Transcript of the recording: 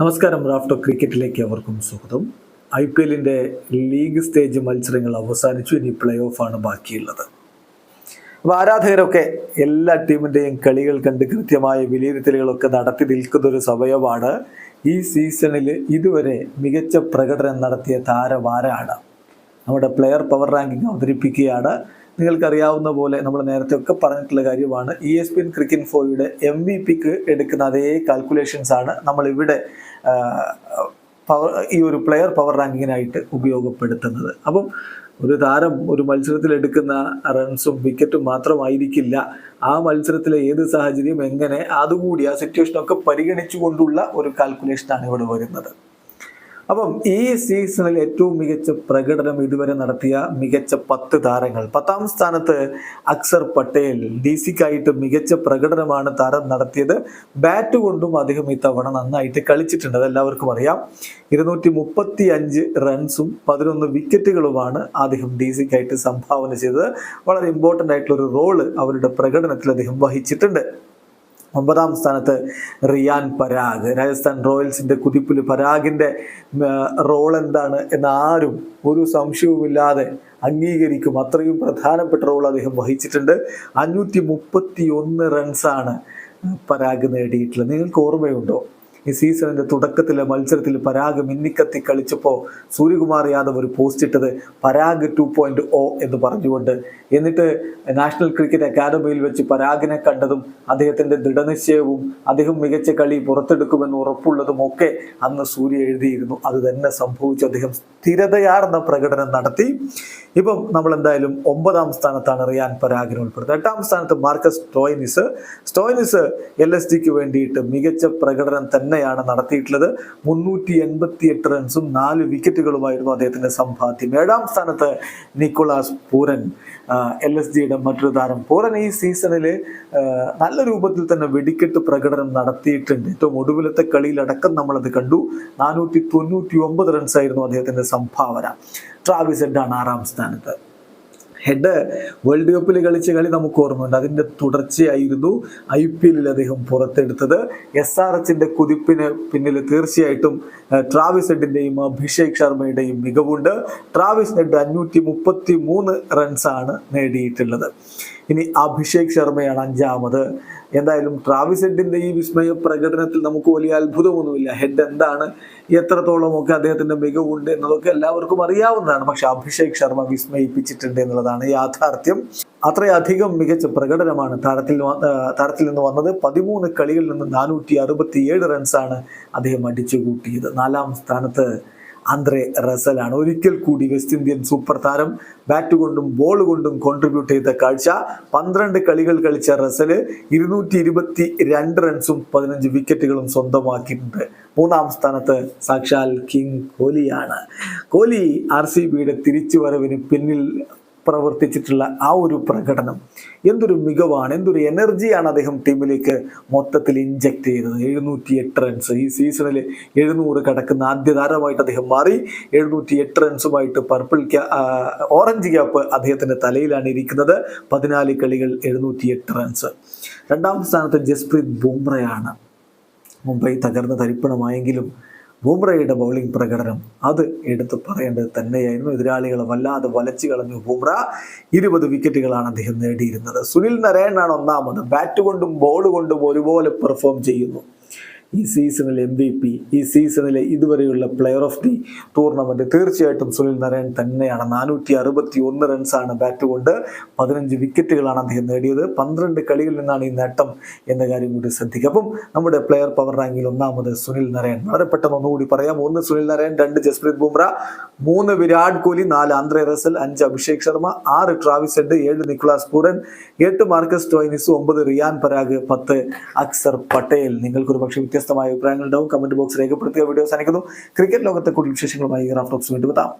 നമസ്കാരം റാഫ്റ്റോ ക്രിക്കറ്റിലേക്ക് അവർക്കും സ്വാഗതം. ഐ പി എല്ലിന്റെ ലീഗ് സ്റ്റേജ് മത്സരങ്ങൾ അവസാനിച്ചു ഇനി പ്ലേ ഓഫാണ് ബാക്കിയുള്ളത്. അപ്പോൾ ആരാധകരൊക്കെ എല്ലാ ടീമിന്റെയും കളികൾ കണ്ട് കൃത്യമായ വിലയിരുത്തലുകളൊക്കെ നടത്തി നിൽക്കുന്ന ഒരു സമയമാണ് ഈ സീസണിൽ ഇതുവരെ മികച്ച പ്രകടനം നടത്തിയ താരമാരാണ്. നമ്മുടെ പ്ലെയർ പവർ റാങ്കിങ് അവതരിപ്പിക്കുകയാണ്. നിങ്ങൾക്കറിയാവുന്ന പോലെ നമ്മൾ നേരത്തെ ഒക്കെ പറഞ്ഞിട്ടുള്ള കാര്യമാണ്. E S P N cricket ഫോയുടെ M V പിക്ക് എടുക്കുന്ന അതേ കാൽക്കുലേഷൻസ് ആണ് നമ്മൾ ഇവിടെ പവർ ഈ ഒരു പ്ലെയർ പവർ റാങ്കിങ്ങിനായിട്ട് ഉപയോഗപ്പെടുത്തുന്നത്. അപ്പം ഒരു താരം ഒരു മത്സരത്തിൽ എടുക്കുന്ന റൺസും വിക്കറ്റും മാത്രമായിരിക്കില്ല. ആ മത്സരത്തിലെ ഏത് സാഹചര്യം എങ്ങനെ അതുകൂടി ആ സിറ്റുവേഷനൊക്കെ പരിഗണിച്ചുകൊണ്ടുള്ള ഒരു കാൽക്കുലേഷനാണ് ഇവിടെ വരുന്നത്. അപ്പം ഈ സീസണിൽ ഏറ്റവും മികച്ച പ്രകടനം ഇതുവരെ നടത്തിയ മികച്ച പത്ത് താരങ്ങൾ. പത്താം സ്ഥാനത്ത് അക്സർ പട്ടേൽ ഡി സിക്കായിട്ട് മികച്ച പ്രകടനമാണ് താരം നടത്തിയത്. ബാറ്റ് കൊണ്ടും അദ്ദേഹം ഇത്തവണ നന്നായിട്ട് കളിച്ചിട്ടുണ്ട്. അതെല്ലാവർക്കും അറിയാം. ഇരുന്നൂറ്റി മുപ്പത്തി അഞ്ച് റൺസും പതിനൊന്ന് വിക്കറ്റുകളുമാണ് അദ്ദേഹം ഡി സിക്കായിട്ട് സംഭാവന ചെയ്തത്. വളരെ ഇമ്പോർട്ടന്റ് ആയിട്ടുള്ള ഒരു റോൾ അവരുടെ പ്രകടനത്തിൽ അദ്ദേഹം വഹിച്ചിട്ടുണ്ട്. ഒമ്പതാം സ്ഥാനത്ത് റിയാൻ പരാഗ്. രാജസ്ഥാൻ റോയൽസിന്റെ കുതിപ്പിൽ പരാഗിന്റെ റോൾ എന്താണ് എന്ന് ആരും ഒരു സംശയവുമില്ലാതെ അംഗീകരിക്കും. അത്രയും പ്രധാനപ്പെട്ട റോൾ അദ്ദേഹം വഹിച്ചിട്ടുണ്ട്. അഞ്ഞൂറ്റി മുപ്പത്തി ഒന്ന് റൺസാണ് പരാഗ് നേടിയിട്ടുള്ളത്. നിങ്ങൾക്ക് ഓർമ്മയുണ്ടോ? ഈ സീസണിന്റെ തുടക്കത്തിലെ മത്സരത്തിൽ പരാഗ് മിന്നിക്കത്തി കളിച്ചപ്പോൾ സൂര്യകുമാർ യാദവ് ഒരു പോസ്റ്റ് ഇട്ടത് പരാഗ് ടു പോയിന്റ് ഒ എന്ന് പറഞ്ഞുകൊണ്ട്. എന്നിട്ട് നാഷണൽ ക്രിക്കറ്റ് അക്കാദമിയിൽ വെച്ച് പരാഗിനെ കണ്ടതും അദ്ദേഹത്തിന്റെ ദൃഢനിശ്ചയവും അദ്ദേഹം മികച്ച കളി പുറത്തെടുക്കുമെന്ന് ഉറപ്പുള്ളതും ഒക്കെ അന്ന് സൂര്യ എഴുതിയിരുന്നു. അത് തന്നെ സംഭവിച്ചു. അദ്ദേഹം സ്ഥിരതയാർന്ന പ്രകടനം നടത്തി. ഇപ്പം നമ്മൾ എന്തായാലും ഒമ്പതാം സ്ഥാനത്താണ് റിയാൻ പരാഗിനെ ഉൾപ്പെടുന്നത്. എട്ടാം സ്ഥാനത്ത് Marcus Stoinis. Stoinis L S ഡിക്ക് വേണ്ടിയിട്ട് മികച്ച പ്രകടനം തന്നെയാണ് നടത്തിയിട്ടുള്ളത്. മുന്നൂറ്റി എൺപത്തി എട്ട് റൺസും നാല് വിക്കറ്റുകളുമായിരുന്നു അദ്ദേഹത്തിന്റെ സമ്പാദ്യം. ഏഴാം സ്ഥാനത്ത് നിക്കോളാസ് പൂരൻ എൽ എസ് ജിയുടെ മറ്റൊരു താരം. പൂരൻ ഈ സീസണിൽ നല്ല രൂപത്തിൽ തന്നെ വെടിക്കെട്ട് പ്രകടനം നടത്തിയിട്ടുണ്ട്. ഏറ്റവും ഒടുവിലത്തെ കളിയിലടക്കം നമ്മളത് കണ്ടു. നാനൂറ്റി തൊണ്ണൂറ്റി ഒമ്പത് റൺസായിരുന്നു അദ്ദേഹത്തിന്റെ സംഭാവന. ട്രാവിസ് ഹെഡാണ് ആറാം സ്ഥാനത്ത്. ഹെഡ് വേൾഡ് കപ്പിൽ കളിച്ച കളി നമുക്ക് ഓർമ്മയുണ്ട്. അതിന്റെ തുടർച്ചയായിരുന്നു ഐ പി എല്ലിൽ അദ്ദേഹം പുറത്തെടുത്തത്. എസ് ആർ എച്ചിന്റെ കുതിപ്പിന് പിന്നിൽ തീർച്ചയായിട്ടും ട്രാവിസ് ഹെഡിന്റെയും അഭിഷേക് ശർമ്മയുടെയും മികവുണ്ട്. ട്രാവിസ് ഹെഡ് അഞ്ഞൂറ്റി മുപ്പത്തി മൂന്ന് റൺസാണ് നേടിയിട്ടുള്ളത്. ഇനി അഭിഷേക് ശർമ്മയാണ് അഞ്ചാമത്. എന്തായാലും ട്രാവിസ് ഹെഡിന്റെ ഈ വിസ്മയ പ്രകടനത്തിൽ നമുക്ക് വലിയ അത്ഭുതമൊന്നുമില്ല. ഹെഡ് എന്താണ്? എത്രത്തോളം ഒക്കെ അദ്ദേഹത്തിന്റെ മികവുണ്ട് എന്നതൊക്കെ എല്ലാവർക്കും അറിയാവുന്നതാണ്. പക്ഷെ അഭിഷേക് ശർമ്മ വിസ്മയിപ്പിച്ചിട്ടുണ്ട് എന്നുള്ളതാണ് യാഥാർത്ഥ്യം. അത്രയധികം മികച്ച പ്രകടനമാണ് താരത്തിൽ താരത്തിൽ നിന്ന് വന്നത്. പതിമൂന്ന് കളികളിൽ നിന്ന് നാനൂറ്റി അറുപത്തി റൺസാണ് അദ്ദേഹം അടിച്ചു കൂട്ടിയത് നാലാം സ്ഥാനത്ത് ആന്ദ്രെ റസലാണ്. ഒരിക്കൽ കൂടി വെസ്റ്റ് ഇന്ത്യൻ സൂപ്പർ താരം ബാറ്റ് കൊണ്ടും ബോൾ കൊണ്ടും കോൺട്രിബ്യൂട്ട് ചെയ്ത കാഴ്ച. പന്ത്രണ്ട് കളികൾ കളിച്ച റസൽ ഇരുന്നൂറ്റി ഇരുപത്തി രണ്ട് റൺസും പതിനഞ്ച് വിക്കറ്റുകളും സ്വന്തമാക്കിയിട്ടുണ്ട്. മൂന്നാം സ്ഥാനത്ത് സാക്ഷാൽ കിങ് കോഹ്ലിയാണ് കോഹ്ലി ആർ സി ബിയുടെ തിരിച്ചുവരവിന് പിന്നിൽ പ്രവർത്തിച്ചിട്ടുള്ള ആ ഒരു പ്രകടനം. എന്തൊരു മികവാണ് എന്തൊരു എനർജിയാണ് അദ്ദേഹം ടീമിലേക്ക് മൊത്തത്തിൽ ഇഞ്ചക്ട് ചെയ്തത്. എഴുന്നൂറ്റി എട്ട് റൺസ് ഈ സീസണിൽ എഴുന്നൂറ് കടക്കുന്ന ആദ്യ താരമായിട്ട് അദ്ദേഹം മാറി. എഴുന്നൂറ്റി എട്ട് റൺസുമായിട്ട് പർപ്പിൾ ക്യാ ഓറഞ്ച് ക്യാപ്പ് അദ്ദേഹത്തിന്റെ തലയിലാണ് ഇരിക്കുന്നത്. പതിനാല് കളികൾ എഴുന്നൂറ്റി എട്ട് റൺസ് രണ്ടാം സ്ഥാനത്ത് ജസ്പ്രീത് ബുംറയാണ്. മുംബൈ തകർന്ന തരിപ്പണമായെങ്കിലും ബൂംറയുടെ ബൗളിംഗ് പ്രകടനം അത് എടുത്തു പറയേണ്ടത് തന്നെയായിരുന്നു. എതിരാളികളെ വല്ലാതെ വലച്ചു കളഞ്ഞു. ബുംറ ഇരുപത് വിക്കറ്റുകളാണ് അദ്ദേഹം നേടിയിരുന്നത്. സുനിൽ നരേനാണ് ഒന്നാമത്. ബാറ്റ് കൊണ്ടും ബോൾ കൊണ്ടും ഒരുപോലെ പെർഫോം ചെയ്യുന്നു. ഈ സീസണിലെ എം ബി പി ഈ സീസണിലെ ഇതുവരെയുള്ള പ്ലെയർ ഓഫ് ദി ടൂർണമെന്റ് തീർച്ചയായിട്ടും സുനിൽ നാരായൺ തന്നെയാണ്. നാനൂറ്റി അറുപത്തി ഒന്ന് റൺസാണ് ബാറ്റ് കൊണ്ട് പതിനഞ്ച് വിക്കറ്റുകളാണ് അദ്ദേഹം നേടിയത്. പന്ത്രണ്ട് കളികളിൽ നിന്നാണ് ഈ നേട്ടം എന്ന കാര്യം കൂടി ശ്രദ്ധിക്കുക. അപ്പം നമ്മുടെ പ്ലെയർ പവർ റാങ്കിൽ ഒന്നാമത് സുനിൽ നാരായൺ. വളരെ പെട്ടെന്ന് ഒന്നുകൂടി പറയാം. ഒന്ന് സുനിൽ നാരായൺ രണ്ട് ജസ്പ്രീത് ബുംറ. മൂന്ന് വിരാട് കോഹ്ലി നാല് ആന്ധ്രെ റസൽ അഞ്ച് അഭിഷേക് ശർമ്മ ആറ് ട്രാവിസ് ഹെഡ് ഏഴ് നിക്കുളാസ് പൂരൻ എട്ട് മാർക്കസ് ടോയിനിസ് ഒമ്പത് റിയാൻ പരാഗ് പത്ത് അക്സർ പട്ടേൽ. നിങ്ങൾക്കൊരു പക്ഷേ വ്യത്യസ്തമായ അഭിപ്രായങ്ങൾ ഉണ്ടാവും. കമന്റ് ബോക്സ് രേഖപ്പെടുത്തിയ വീഡിയോസ് അനക്കുന്നു ക്രിക്കറ്റ് ലോകത്തെ കൂടുതൽ വിശേഷങ്ങളുമായി റാഫ്റ്റോക്സ് വീണ്ടും എത്താം.